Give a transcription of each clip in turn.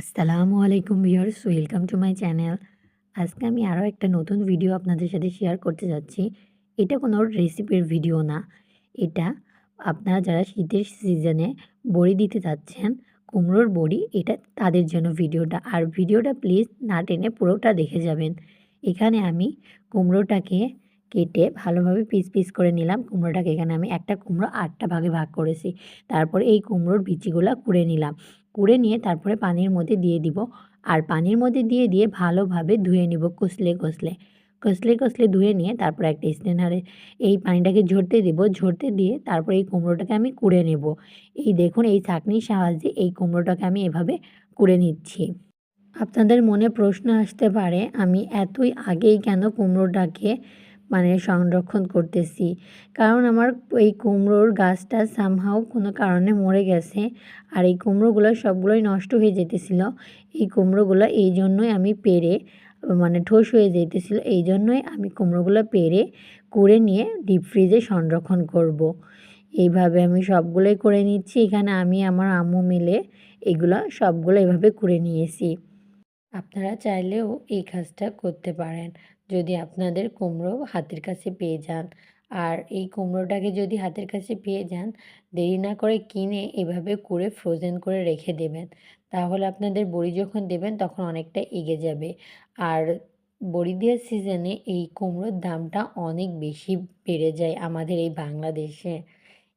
আসসালামু আলাইকুম viewers, welcome to my channel. আজকে আমি আরও একটা নতুন ভিডিও আপনাদের সাথে শেয়ার করতে যাচ্ছি। এটা কোনো রেসিপির ভিডিও না। এটা আপনারা যারা শীতের সিজনে বড়ি দিতে যাচ্ছেন, কুমড়োর বড়ি, এটা তাদের জন্য ভিডিওটা। আর ভিডিওটা প্লিজ না টেনে পুরোটা দেখে যাবেন। এখানে আমি কুমড়োটাকে কেটে ভালোভাবে পিস পিস করে নিলাম। কুমড়োটাকে এখানে আমি একটা কুমড়ো আটটা ভাগে ভাগ করেছি। তারপরে এই কুমড়োর বিচিগুলো কুড়ে নিলাম। কুড়ে নিয়ে তারপরে পানির মধ্যে দিয়ে দিব। আর পানির মধ্যে দিয়ে দিয়ে ভালোভাবে ধুয়ে নিব কষলে কষলে। কষলে কষলে ধুয়ে নিয়ে তারপরে একটা স্টেনারে এই পানিটাকে ঝরতে দেব। ঝরতে দিয়ে তারপরে এই কুমড়োটাকে আমি কুড়ে নেব। এই দেখুন, এই চাকনির সাহায্যে এই কুমড়োটাকে আমি এভাবে কুড়ে নিচ্ছি। আপনাদের মনে প্রশ্ন আসতে পারে, আমি এতই আগেই কেন কুমড়োটাকে মানে সংরক্ষণ করতেছি। কারণ আমার এই কুমড়োর গাছটা সামহাও কোনো কারণে মরে গেছে আর এই কুমড়োগুলো সবগুলোই নষ্ট হয়ে যেতেছিল। এই কুমড়োগুলো এই জন্যই আমি পেরে মানে ঠোস হয়ে যেতেছিল, এই জন্যই আমি কুমড়োগুলো পেরে করে নিয়ে ডিপ ফ্রিজে সংরক্ষণ করব। এইভাবে আমি সবগুলোই করে নিচ্ছি। এখানে আমি, আমার আম্মু মিলে এগুলো সবগুলো এভাবে করে নিয়েছি। আপনারা চাইলেও এই কাজটা করতে পারেন। যদি আপনাদের কুমড়ো হাতের কাছে পেয়ে যান। আর এই কুমড়োটাকে যদি হাতের কাছে পেয়ে যান, দেরি না করে কিনে এভাবে করে ফ্রোজেন করে রেখে দেবেন। তাহলে আপনাদের বড়ি যখন দেবেন, তখন অনেকটা এগে যাবে। আর বড়ি দেওয়ার সিজনে এই কুমড়োর দামটা অনেক বেশি বেড়ে যায় আমাদের এই বাংলাদেশে।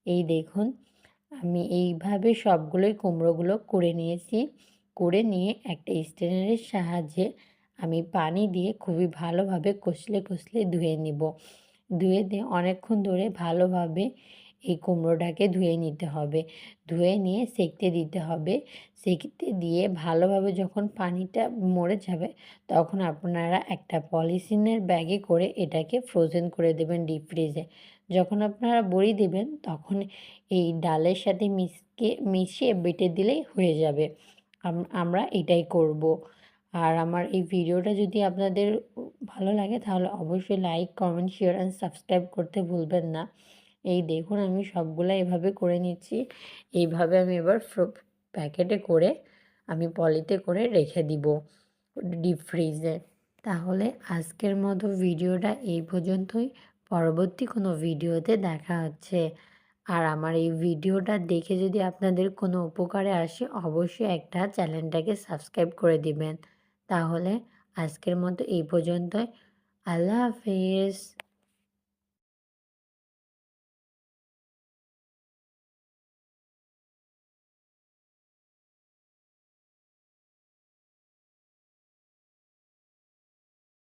এই দেখুন, আমি এইভাবে সবগুলোই কুমড়োগুলো করে নিয়েছি। করে নিয়ে একটা স্ট্রেনারের সাহায্যে আমি পানি দিয়ে খুবই ভালোভাবে কষলে কষলে ধুয়ে নিব। ধুয়ে দিয়ে অনেকক্ষণ ধরে ভালোভাবে এই কুমড়োটাকে ধুয়ে নিতে হবে। ধুয়ে নিয়ে সেঁকতে দিতে হবে। সেঁকতে দিয়ে ভালোভাবে যখন পানিটা মরে যাবে, তখন আপনারা একটা পলিথিনের ব্যাগে করে এটাকে ফ্রোজেন করে দেবেন ডিপ ফ্রিজে যখন আপনারা বড়ি দেবেন, তখন এই ডালের সাথে মিশকে মিশিয়ে বেটে দিলেই হয়ে যাবে। আমরা এটাই করব। আর আমার এই ভিডিওটা যদি আপনাদের ভালো লাগে, তাহলে অবশ্যই like comment share and subscribe করতে ভুলবেন না। এই দেখুন আমি সবগুলো এভাবে করে নিচ্ছি। এইভাবে আমি এবার প্যাকেটে করে আমি পলিতে করে রেখে দিব ডিপ ফ্রিজে তাহলে আজকের মতো ভিডিওটা এই পর্যন্তই। পরবর্তী কোনো ভিডিওতে দেখা হচ্ছে। আর আমার এই ভিডিওটা দেখে যদি আপনাদের কোনো উপকারে আসে, অবশ্যই একটা চ্যানেলটাকে সাবস্ক্রাইব করে দিবেন। তাহলে আজকের মতো এই পর্যন্তই। আল্লাহ হাফিজ।